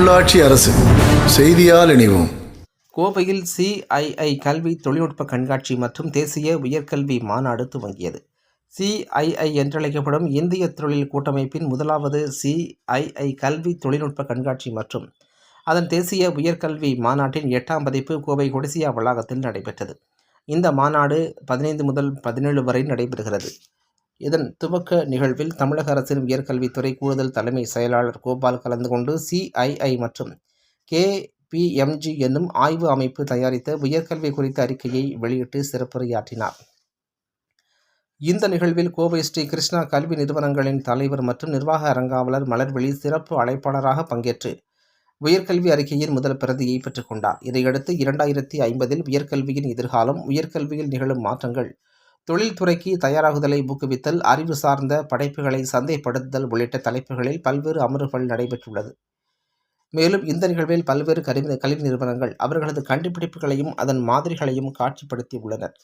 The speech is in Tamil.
உள்ளாட்சி அரசு செய்தியால் இணைவோம். கோவையில் சிஐஐ கல்வி தொழில்நுட்ப கண்காட்சி மற்றும் தேசிய உயர்கல்வி மாநாடு துவங்கியது. சிஐஐ என்றழைக்கப்படும் இந்திய தொழில் கூட்டமைப்பின் முதலாவது சிஐஐ கல்வி தொழில்நுட்ப கண்காட்சி மற்றும் அதன் தேசிய உயர்கல்வி மாநாட்டின் எட்டாம் பதிப்பு கோவை கொடிசியா வளாகத்தில் நடைபெற்றது. இந்த மாநாடு பதினைந்து முதல் பதினேழு வரை நடைபெறுகிறது. இதன் துவக்க நிகழ்வில் தமிழக அரசின் உயர்கல்வித்துறை கூடுதல் தலைமை செயலாளர் கோபால் கலந்து கொண்டு சிஐஐ மற்றும் கேபிஎம்ஜி என்னும் ஆய்வு அமைப்பு தயாரித்த உயர்கல்வி குறித்த அறிக்கையை வெளியிட்டு சிறப்புரையாற்றினார். இந்த நிகழ்வில் கோவை ஸ்ரீ கிருஷ்ணா கல்வி நிறுவனங்களின் தலைவர் மற்றும் நிர்வாக அரங்காவலர் மலர்வெளி சிறப்பு அழைப்பாளராக பங்கேற்று உயர்கல்வி அறிக்கையின் முதல் பிரதியை பெற்றுக்கொண்டார். இதையடுத்து இரண்டாயிரத்தி ஐம்பதில் உயர்கல்வியின் எதிர்காலம் உயர்கல்வியில் நிகழும் மாற்றங்கள் தொழில்துறைக்கு தயாராகுதலை ஊக்குவித்தல் அறிவு சார்ந்த படைப்புகளை சந்தைப்படுத்துதல் உள்ளிட்ட தலைப்புகளில் பல்வேறு அமர்வுகள் நடைபெற்றுள்ளது. மேலும் இந்த நிகழ்வில் பல்வேறு கல்வி கல்வி நிறுவனங்கள் அவர்களது கண்டுபிடிப்புகளையும் அதன் மாதிரிகளையும் காட்சிப்படுத்தி உள்ளனர்